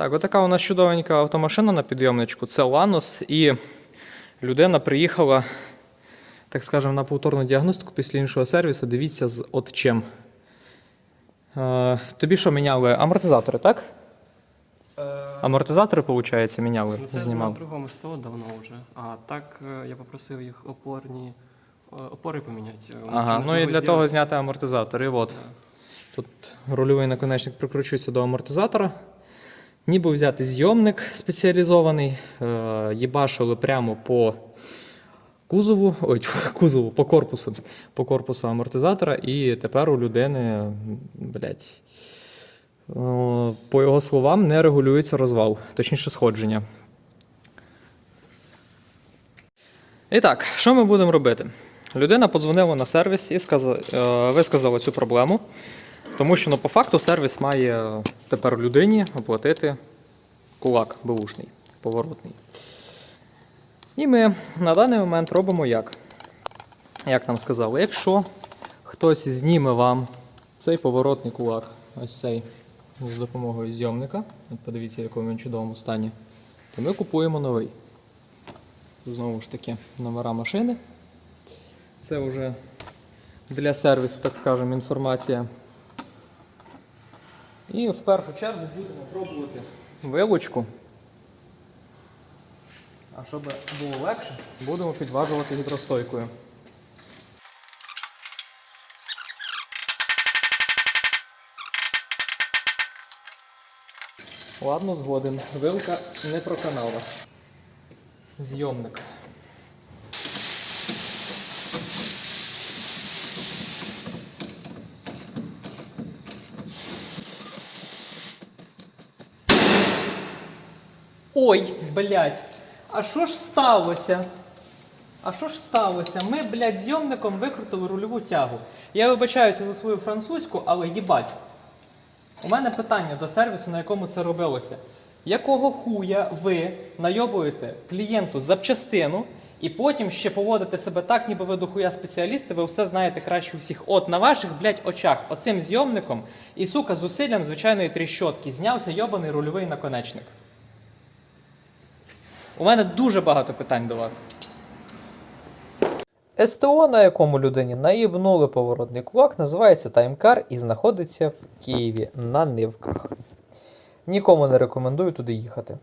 Так, отака у нас чудовенька автомашина на підйомничку. Це Ланос. І людина приїхала, так скажемо, на повторну діагностику після іншого сервісу. Дивіться з от чим. Е, тобі що міняли? Амортизатори, так? Амортизатори, виходить, міняли, Ну, це на другому СТО давно вже. А так е, я попросив їх опорні е, опори поміняти. Ага, ну і для того зняти амортизатор. І от. Да. Тут рульовий наконечник прикручується до амортизатора. Ніби взяти зйомник спеціалізований, е, їбашили прямо по кузову, ой, кузову, по корпусу, по корпусу амортизатора, і тепер у людини, блядь, е, по його словам, не регулюється розвал, точніше сходження. І так, що ми будемо робити? Людина подзвонила на сервіс і е, висказала цю проблему, тому що ну, по факту сервіс має тепер людині оплатити кулак беушний, поворотний. І ми на даний момент робимо як? Як нам сказали, якщо хтось зніме вам цей поворотний кулак, ось цей, з допомогою зйомника, от подивіться, в якому він чудовому стані, то ми купуємо новий. Знову ж таки, номера машини. Це вже для сервісу, так скажемо, інформація. І в першу чергу будемо пробувати вилочку. А щоб було легше, будемо підважувати гідростойкою. Ладно, згоден. Вилка не проканала. Зйомник. Ой, блядь, а що ж сталося? А що ж сталося? Ми, блядь, зйомником викрутили рульову тягу. Я вибачаюся за свою французьку, але їбать. У мене питання до сервісу, на якому це робилося. Якого хуя ви найобуєте клієнту запчастину і потім ще поводите себе так, ніби ви дохуя спеціалісти, ви все знаєте краще всіх. От на ваших, блядь, очах, оцим зйомником і сука зусиллям звичайної тріщотки знявся йобаний рульовий наконечник. У мене дуже багато питань до вас. СТО, на якому людині наїбнули поворотний кулак, називається Таймкар і знаходиться в Києві на Нивках. Нікому не рекомендую туди їхати.